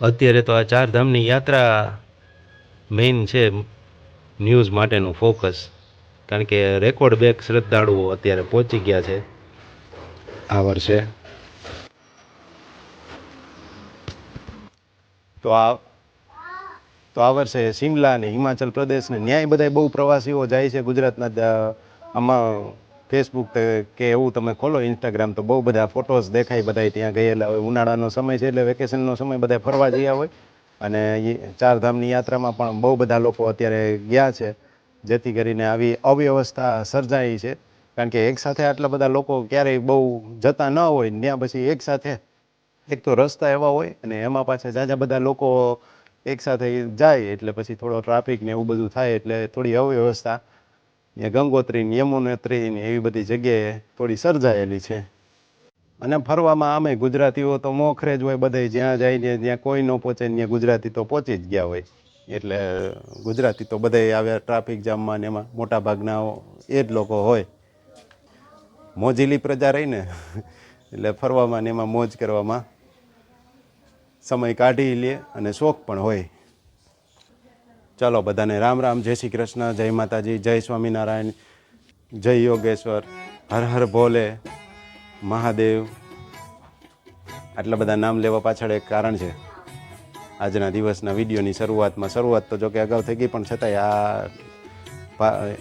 અત્યારે તો આ ચાર ધામની યાત્રા મેઇન છે ન્યૂઝ માટેનું ફોકસ. કારણ કે રેકોર્ડ બેક શ્રદ્ધાળુઓ અત્યારે પહોંચી ગયા છે. આ વર્ષે. તો આ તો આ વર્ષે શિમલા અને હિમાચલ પ્રદેશ ને ન્યાય બધા બહુ પ્રવાસીઓ જાય છે ગુજરાતના આમાં ફેસબુક કે એવું તમે ખોલો ઇન્સ્ટાગ્રામ તો બહુ બધા ફોટોસ દેખાય બધા ત્યાં ગયેલા હોય ઉનાળાનો સમય છે એટલે વેકેશનનો સમય બધા ફરવા ગયા હોય. અને ચારધામની યાત્રામાં પણ બહુ બધા લોકો અત્યારે ગયા છે, જેથી કરીને આવી અવ્યવસ્થા સર્જાઈ છે. કારણ કે એકસાથે આટલા બધા લોકો ક્યારેય બહુ જતા ન હોય ત્યાં પછી એકસાથે એક તો રસ્તા એવા હોય અને એમાં પાછા જાજા બધા લોકો એકસાથે જાય, એટલે પછી થોડો ટ્રાફિક ને એવું બધું થાય, એટલે થોડી અવ્યવસ્થા ને ગંગોત્રી ને યમુનોત્રી ને એવી બધી જગ્યાએ થોડી સર્જાયેલી છે. અને ફરવામાં આમે ગુજરાતીઓ તો મોખરે જ હોય બધે જ્યાં જાય ને જ્યાં કોઈ ન પહોંચે ત્યાં ગુજરાતી તો પહોંચી જ ગયા હોય. એટલે ગુજરાતી તો બધે આવ્યા ટ્રાફિક જામમાં ને એમાં મોટા ભાગના એ જ લોકો હોય. મોજીલી પ્રજા રહી ને એટલે ફરવામાં ને એમાં મોજ કરવામાં સમય કાઢી લે અને શોખ પણ હોય. ચાલો, બધાને રામ રામ. જય શ્રી કૃષ્ણ, જય માતાજી, જય સ્વામિનારાયણ, જય યોગેશ્વર. હર હર ભોલે મહાદેવ. આટલા બધા નામ લેવા પાછળ એક કારણ છે. આજના દિવસના વિડીયોની શરૂઆતમાં શરૂઆત તો જોકે અગાઉ થઈ ગઈ, પણ છતાંય આ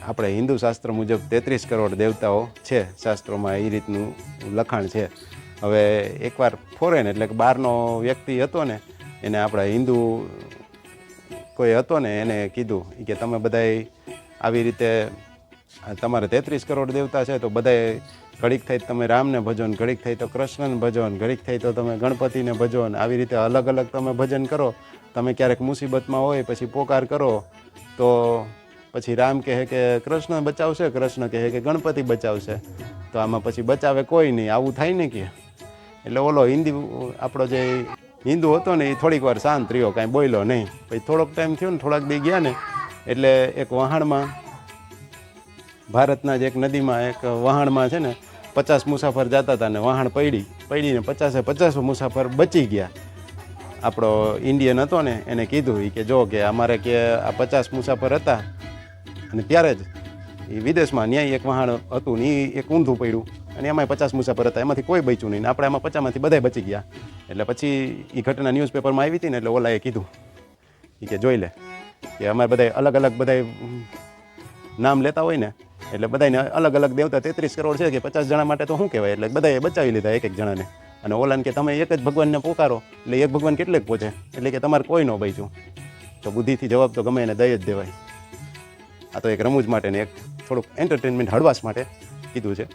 આપણે હિન્દુ શાસ્ત્ર મુજબ તેત્રીસ કરોડ દેવતાઓ છે શાસ્ત્રોમાં એ રીતનું લખાણ છે. હવે એકવાર ફોરેન એટલે કે બહારનો વ્યક્તિ હતો ને, એને આપણા હિન્દુ કોઈ હતો ને એને કીધું કે તમે બધાય આવી રીતે તમારે તેત્રીસ કરોડ દેવતા છે તો બધાય ઘડીક થઈ તમે રામને ભજો ને ઘડીક થઈ તો કૃષ્ણને ભજો ને ઘડીક થઈ તો તમે ગણપતિને ભજો ને આવી રીતે અલગ અલગ તમે ભજન કરો, તમે ક્યારેક મુસીબતમાં હોય પછી પોકાર કરો, તો પછી રામ કહે કે કૃષ્ણ બચાવશે, કૃષ્ણ કહે કે ગણપતિ બચાવશે, તો આમાં પછી બચાવે કોઈ નહીં, આવું થાય ને કે? એટલે ઓલો હિન્દી આપણો જે હિન્દુ હતો ને એ થોડીક વાર શાંત રહ્યો, કાંઈ બોલ્યો નહીં. પછી થોડોક ટાઈમ થયો ને થોડાક દી ગયા ને, એટલે એક વહાણમાં, ભારતના જ એક નદીમાં એક વહાણમાં છે ને, પચાસ મુસાફર જતા હતા ને વહાણ પડી પડીને પચાસે પચાસ મુસાફર બચી ગયા. આપણો ઇન્ડિયન હતો ને, એને કીધું એ કે જો કે અમારે કે આ પચાસ મુસાફર હતા, અને ત્યારે જ એ વિદેશમાં ન્યાય એક વહાણ હતું ને એ એક ઊંધું પડ્યું. અને એમાંય પચાસ મુસાફર હતા. એમાંથી કોઈ બચ્યું નહીં. આપણે એમાં પચાસમાંથી બધા બચી ગયા. એટલે પછી એ ઘટના ન્યૂઝપેપરમાં આવી હતી ને એટલે ઓલાએ કીધું. એ કે જોઈ લે કે અમારે બધાય અલગ અલગ બધાય નામ લેતા હોય ને એટલે બધાને અલગ અલગ દેવતા તેત્રીસ કરોડ છે કે પચાસ જણા માટે તો શું કહેવાય? એટલે બધાએ બચાવી લીધા એક એક જણાને. અને ઓલાને કે તમે એક જ ભગવાનને પોકારો, એટલે એક ભગવાન કેટલેક પહોંચે એટલે કે તમારે કોઈ ન બચ્યું. તો બુદ્ધિથી જવાબ તો ગમે એને દઈ જ દેવાય. આ તો એક રમૂજ માટે ને એક થોડુંક એન્ટરટેનમેન્ટ હળવાશ માટે કીધું છે.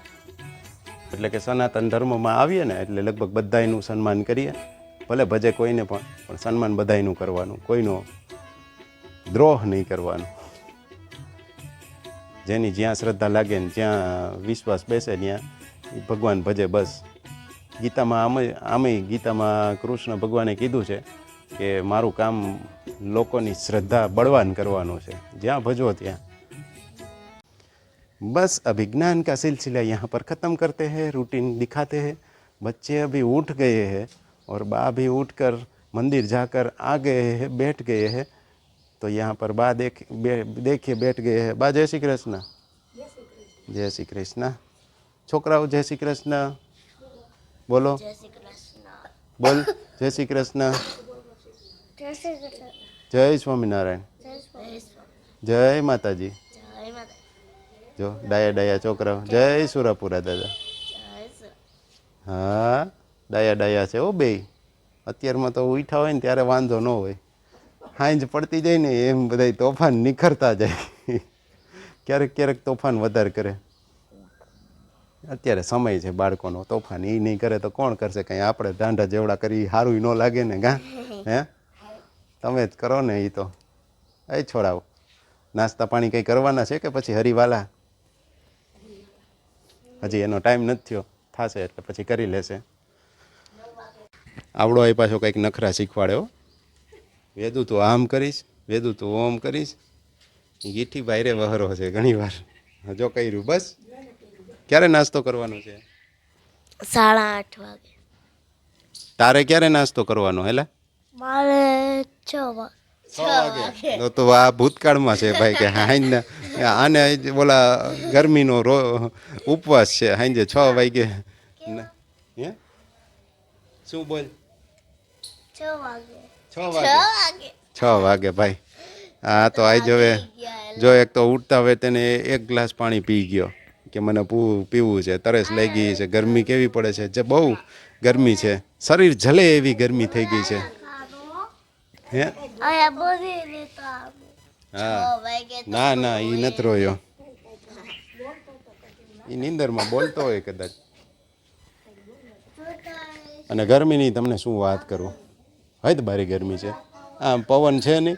એટલે કે સનાતન ધર્મમાં આવીએ ને એટલે લગભગ બધાયનું સન્માન કરીએ. ભલે ભજે કોઈને પણ પણ સન્માન બધાયનું કરવાનું, કોઈનો દ્રોહ નહીં કરવાનો. જેની જ્યાં શ્રદ્ધા લાગે ને જ્યાં વિશ્વાસ બેસે ત્યાં ભગવાન ભજે બસ. ગીતામાં આમ આમે ગીતામાં કૃષ્ણ ભગવાને કીધું છે કે મારું કામ લોકોની શ્રદ્ધા બળવાન કરવાનું છે. જ્યાં ભજો ત્યાં. बस अभी ज्ञान का सिलसिला यहाँ पर ख़त्म करते हैं रूटीन दिखाते हैं बच्चे अभी उठ गए हैं और बा भी उठकर मंदिर जाकर आ गए हैं बैठ गए हैं तो यहाँ पर बा देख बे, देखिए बैठ गए हैं बा जय श्री कृष्ण जय श्री कृष्ण છોકરાઓ જય શ્રી કૃષ્ણ બોલો જય શ્રી કૃષ્ણ બોલ જય શ્રી કૃષ્ણ જય શ્રી કૃષ્ણ જય સ્વામિનારાયણ જય સ્વામી જય માતાજી જય માતા જો, ડાયા ડાયા છોકરા. જય સુરાપુરા, દાદા. હા, ડાયા ડાયા છે ઓ બે. અત્યારમાં તો ઉઠા હોય ને ત્યારે વાંધો ન હોય. હાંજ પડતી જાય ને એમ બધા તોફાન નિખરતા જાય. ક્યારેક ક્યારેક તોફાન વધારે કરે. અત્યારે સમય છે બાળકોનો, તોફાન એ નહીં કરે તો કોણ કરશે? કંઈ આપણે ઢાંઢા જેવડા કરી સારું ન લાગે ને, ગા. હે? તમે જ કરો ને એ તો. એ છોડાવો. નાસ્તા પાણી કંઈ કરવાના છે કે પછી હરિવાલા? હજી એનો ટાઈમ નથી થયો. થશે એટલે પછી કરી લેશે. આવડો એ પાછો કંઈક નખરા શીખવાડ્યો વેદું તું આમ કરીશ વેદું તું ઓમ કરીશ. ગીઠી બાયરે વહરો છે ઘણી વાર જો કર્યું બસ. ક્યારે નાસ્તો કરવાનો છે? સાડા આઠ વાગે. તારે ક્યારે નાસ્તો કરવાનો હેલા? મારે છ વાગે. તો તો આ ભૂતકાળમાં છે ભાઈ કે હાઈને આને ઓલા ગરમીનો રો ઉપવાસ છે હાંજે છ વાગે. હે? શું બોલ? છ વાગે. છ વાગે. વાગે. છ વાગે ભાઈ. હા તો આજ હવે જો એક તો ઉઠતા હોય તેને એક ગ્લાસ પાણી પી ગયો. કે મને પીવું પીવું છે તરસ ગઈ છે ગરમી કેવી પડે છે જે બહુ ગરમી છે. શરીર જલે એવી ગરમી થઈ ગઈ છે. હે? હા. ના ના એ નથી રોયો. એ નીંદરમાં બોલતો હોય કદાચ. અને ગરમીની તમને શું વાત કરું? હદ બારી ગરમી છે. આમ પવન છે નહીં.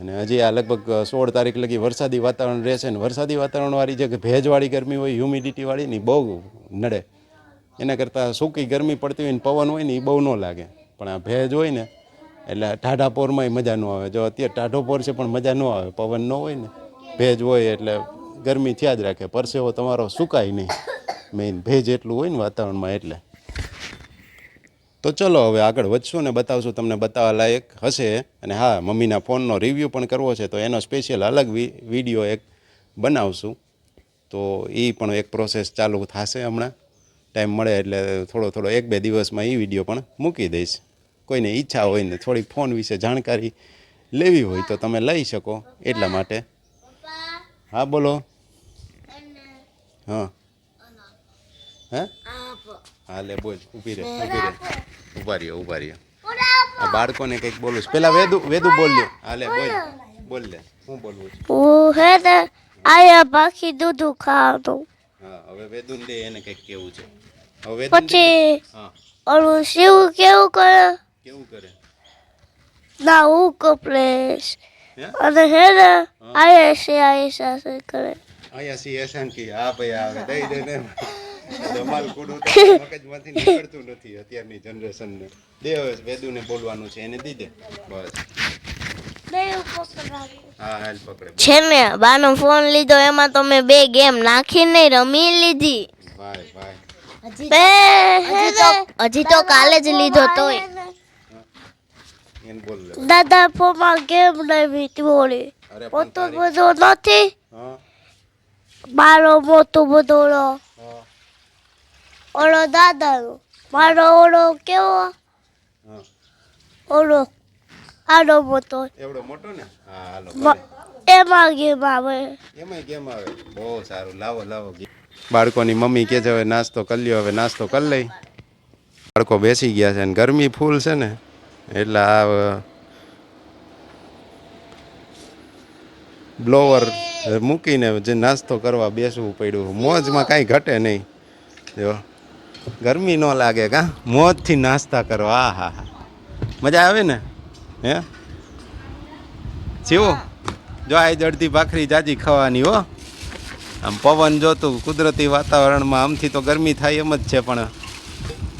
અને હજી આ લગભગ સોળ તારીખ લગી વરસાદી વાતાવરણ રહેશે ને વરસાદી વાતાવરણવાળી જે ભેજવાળી ગરમી હોય હ્યુમિડિટીવાળી ને બહુ નડે. એના કરતાં સૂકી ગરમી પડતી હોય ને પવન હોય ને એ બહુ ન લાગે. પણ આ ભેજ હોય ને એટલે ટાઢા પોરમાંય મજા ન આવે. જો અત્યારે ટાઢો પોર છે પણ મજા ન આવે, પવન ન હોય ને, ભેજ હોય એટલે ગરમી થયા જ રાખે. પરસેવો તમારો સુકાય નહીં. મેઇન ભેજ એટલું હોય ને વાતાવરણમાં એટલે. તો ચલો હવે આગળ વધશું ને બતાવશું તમને બતાવવા લાયક હશે. અને હા, મમ્મીના ફોનનો રિવ્યૂ પણ કરવો છે, તો એનો સ્પેશિયલ અલગ વીડિયો એક બનાવશું. તો એ પણ એક પ્રોસેસ ચાલુ થશે હમણાં. ટાઈમ મળે એટલે થોડો થોડો એક બે દિવસમાં એ વીડિયો પણ મૂકી દઈશ. કોઈને ઈચ્છા હોય ને થોડીક ફોન વિશે જાણકારી લેવી હોય તો તમે લઈ શકો એટલા માટે. હા બોલો. હા. હે? હા લે બોલ. ઊભી રહે ઊભી રહે. ઊભા રહ્યો ઊભા રહ્યો. આ બાળકોને કંઈક બોલું પેલા વેદુ વેદુ બોલ લે હા લે બોલ. બોલ લે. હું બોલવું છું? હું હે ને આયા બાકી દૂધ ખાવાનું હા હવે વેદુને દે એને કંઈક કેવું છે. હવે વેદુને પછી હા. ઓલું શિવ કેવું કરે? કેવું કરે? ના હું કપલેશ અને હે ને આયસી છે આયા કરે. આયસી એસન કે હા ભાઈ આવે દઈ દે ને ધમાલ કુડું તો મગજમાંથી નીકળતું નથી અત્યારની જનરેશનને. દે હવે વેદુને બોલવાનું છે એને દઈ દે. બસ. બે પકડાવું હા હાલ પકડે. છે ને બાનો ફોન લીધો એમાં તો મેં બે ગેમ નાખીને રમી લીધી. હજી તો કાલે જ લીધો તોય. એને બોલ લે. દાદા પપ્પા ગેમ રમી થોડી મોટો બધો નથી? મારો મોટો બધો ઓલો ઓલો દાદાનો. મારો ઓલો કેવો? ઓળો ઓલો આનો મોટો. એવડો મોટો ને? હા હાલો એમાં ગેમ આવે. એમાં ગેમ આવે? બહુ સારું. લાવો લાવો બાળકોની મમ્મી કે છે હવે નાસ્તો કરી લ્યો હવે નાસ્તો કરી લઈ. બાળકો બેસી ગયા છે ને ગરમી ફૂલ છે ને. એટલે આ બ્લોવર મૂકીને જે નાસ્તો કરવા બેસવું પડ્યું મોજમાં કાંઈ ઘટે નહીં જો ગરમી ન લાગે કા મોજથી નાસ્તા કરવા આ હા હા મજા આવે ને હે જીવો જો આ અડધી ભાખરી જાજી ખાવાની હો આમ પવન જોતું કુદરતી વાતાવરણમાં, આમથી તો ગરમી થાય એમ જ છે, પણ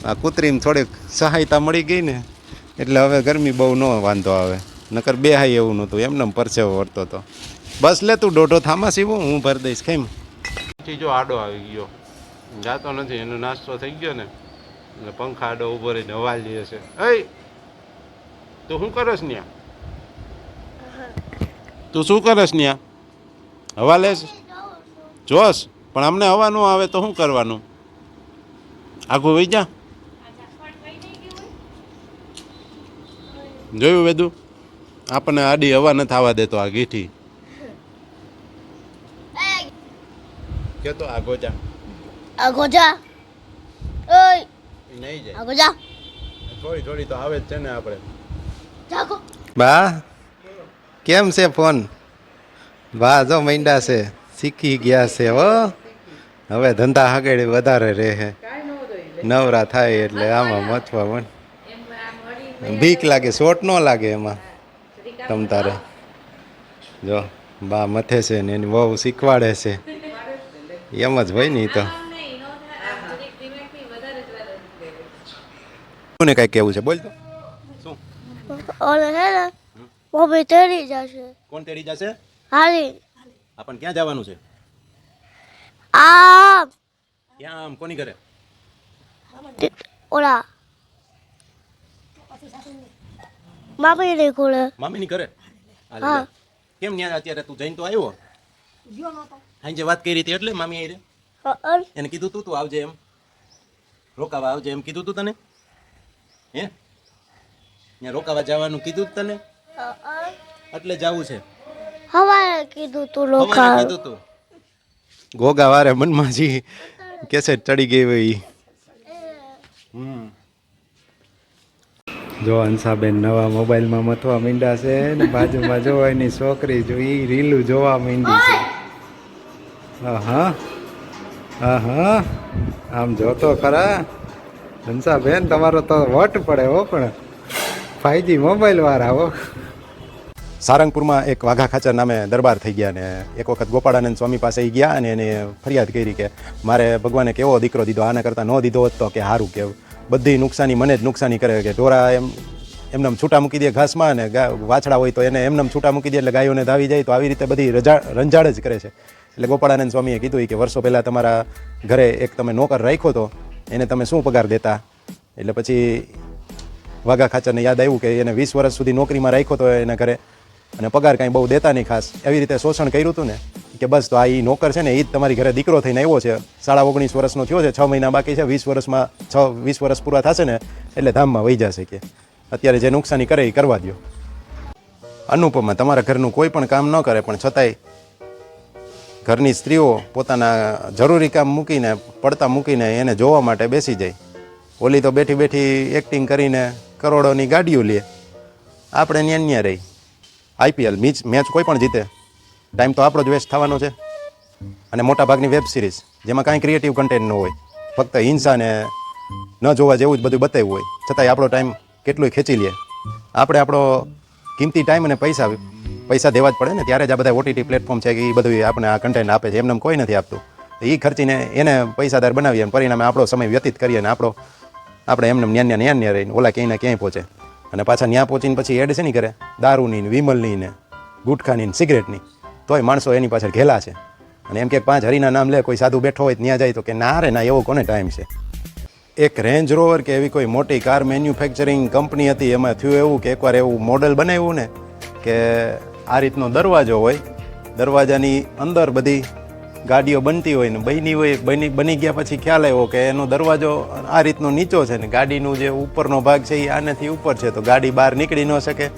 આ કૃત્રિમ થોડીક સહાયતા મળી ગઈ ને. એટલે હવે ગરમી બહુ ન વાંધો આવે. નકર બે હાઈ એવું નહોતું, એમને એમ પરસેવો વળતો હતો બસ લે તું દોઢો થામા સીવું, હું ભરી દઈશ કેમ જો આડો આવી ગયો. જાતો નથી, એનો નાસ્તો થઈ ગયો ને. એટલે પંખા આડો ઊભો રહીને હવા લે છે. એ તું શું કરસ ન્યા? તું શું કરસ ન્યા? હવા લેશ. જોશ, પણ અમને હવા ન આવે તો શું કરવાનું? આખું વહી જા. જોયું વેદુ? આપણને આડી હવા નથી આવવા દેતો આ ગીઠી. કે તો આગોજા આગો ઓય! નહીં જાય. આગોજા થોડી થોડી તો આવે જ છે ને આપણે. જાગો. બા કેમ છે ફોન? બા જો મૈંડા છે શીખી ગયા છે હો. હવે ધંધા આગળ વધારે રહે. નવરા થાય એટલે આમાં મથવા મન. બીક લાગે શોટ ન લાગે એમાં. તમ તારે. જો બા મથે છે ને એની બહુ શીખવાડે છે. એમ જ હોય ને તો. કોને કાંઈ કેવું છે? બોલ તો. શું? ઓલો હે ને તેડી જશે. કોણ તેડી જશે? હાલી. આપણ ક્યાં જવાનું છે? આમ. ક્યાં આમ? કોની ઘરે? ઓલા બાપી નહીં ખોલે મામીની ઘરે? હાલે હા. કેમ ન્યા અત્યારે તું જઈને તો આવ્યો? હાંજે વાત કરી હતી એટલે મામી આઈ રે. એને કીધું તું તું આવજે એમ. રોકાવા આવજે એમ કીધું તું તને. હે? ત્યાં રોકાવા જવાનું કીધું તને? એટલે જવું છે. હવારે કીધું તું હવારે કીધું તું. ગોગા વારે મનમાં જી કેસેટ ચડી ગઈ હોય હમ. જો અંશાબેન નવા મોબાઈલમાં મથવા મીંડા છે ને બાજુમાં જો એની છોકરી જો એ રીલું જોવા મીંડી છે. હા હા આમ જોતો ખરા? અંશાબેન તમારો તો વટ પડે હો પણ ફાઈજી મોબાઈલ વાળા હો. સારંગપુરમાં એક વાઘા ખાચર નામે દરબાર થઈ ગયા ને એક વખત ગોપાળાનંદ સ્વામી પાસે ગયા અને એને ફરિયાદ કરી કે મારે ભગવાને કેવો દીકરો દીધો? આના કરતાં ન દીધો હોત તો કે સારું કે બધી નુકસાની મને જ નુકસાની કરે કે ઢોરા એમ એમને છૂટા મૂકી દે ઘાસમાં અને વાછડા હોય તો એને એમને છૂટા મૂકી દે એટલે ગાયોને ધાવી જાય તો આવી રીતે બધી રજા રંજાડ જ કરે છે. એટલે ગોપાળાનંદ સ્વામીએ કીધું કે વર્ષો પહેલાં તમારા ઘરે એક તમે નોકર રાખ્યો તો એને તમે શું પગાર દેતા? એટલે પછી વાઘા ખાચરને યાદ આવ્યું કે એને વીસ વર્ષ સુધી નોકરીમાં રાખ્યો તો એના ઘરે અને પગાર કાંઈ બહુ દેતા નહીં ખાસ. એવી રીતે શોષણ કર્યું હતું ને? કે બસ તો આ એ નોકર છે ને એ જ તમારી ઘરે દીકરો થઈને આવ્યો છે. સાડા ઓગણીસ વર્ષનો થયો છે, છ મહિના બાકી છે, વીસ વર્ષમાં છ, વીસ વર્ષ પૂરા થશે ને એટલે ધામમાં વહી જશે કે. અત્યારે જે નુકસાની કરે એ કરવા દો અનુપમા, તમારા ઘરનું કોઈ પણ કામ ન કરે, પણ છતાંય ઘરની સ્ત્રીઓ પોતાના જરૂરી કામ મૂકીને, પડતા મૂકીને એને જોવા માટે બેસી જાય. ઓલી તો બેઠી બેઠી એક્ટિંગ કરીને કરોડોની ગાડીઓ લે. આપણે ન્યાન્યા ન્યા રહી. આઈપીએલ મેચ મેચ કોઈ પણ જીતે. ટાઈમ તો આપણો જ વેસ્ટ થવાનો છે. અને મોટાભાગની વેબ સિરીઝ જેમાં કાંઈ ક્રિએટિવ કન્ટેન્ટ ન હોય, ફક્ત હિંસાને ન જોવા જેવું જ બધું બતાવ્યું હોય, છતાંય આપણો ટાઈમ કેટલોય ખેંચી લે. આપણે આપણો કિંમતી ટાઈમ અને પૈસા પૈસા દેવા જ પડે ને, ત્યારે જ આ બધા ઓટીટી પ્લેટફોર્મ છે કે એ બધું આપણે આ કન્ટેન્ટ આપે છે, એમને કોઈ નથી આપતું. એ ખર્ચીને એને પૈસાદાર બનાવીએ અને પરિણામે આપણો સમય વ્યતીત કરીએ અને આપણો, આપણે એમને ન્યાં ન્યા ન્યા રહીને ઓલા ક્યાંય ને ક્યાંય પહોંચે. અને પાછા ન્યા પહોંચીને પછી એડ છે નહીં કરે? દારૂની ને, વિમલની ને, ગુટખાની ને સિગરેટની તોય માણસો એની પાછળ ઘેલા છે. અને એમ કે પાંચ હરીના નામ લે, કોઈ સાધુ બેઠો હોય ત્યાં જાય તો કે ના રે, ના, એવો કોને ટાઈમ છે? એક રેન્જ રોવર કે એવી કોઈ મોટી કાર મેન્યુફેક્ચરિંગ કંપની હતી, એમાં થયું એવું કે એકવાર એવું મોડલ બનાવ્યું ને કે આ રીતનો દરવાજો હોય, દરવાજાની અંદર બધી ગાડીઓ બનતી હોય ને બની હોય, બની બની ગયા પછી ખ્યાલ આવ્યો કે એનો દરવાજો આ રીતનો નીચો છે ને ગાડીનું જે ઉપરનો ભાગ છે એ આનેથી ઉપર છે, તો ગાડી બહાર નીકળી ન શકે.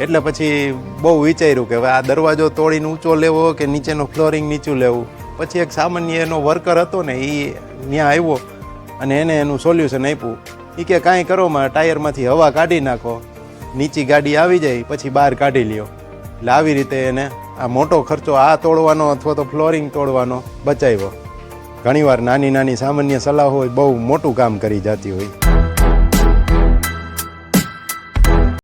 એટલે પછી બહુ વિચાર્યું કે હવે આ દરવાજો તોડીને ઊંચો લેવો કે નીચેનો ફ્લોરિંગ નીચું લેવું? પછી એક સામાન્ય એનો વર્કર હતો ને એ ત્યાં આવ્યો અને એને એનું સોલ્યુશન આપ્યું. એ કે કાંઈ કરો માં, ટાયરમાંથી હવા કાઢી નાખો. નીચી ગાડી આવી જાય, પછી બહાર કાઢી લ્યો. એટલે આવી રીતે એને આ મોટો ખર્ચો આ તોડવાનો અથવા તો ફ્લોરિંગ તોડવાનો બચાવ્યો. ઘણીવાર નાની નાની સામાન્ય સલાહ હોય, બહુ મોટું કામ કરી જતી હોય.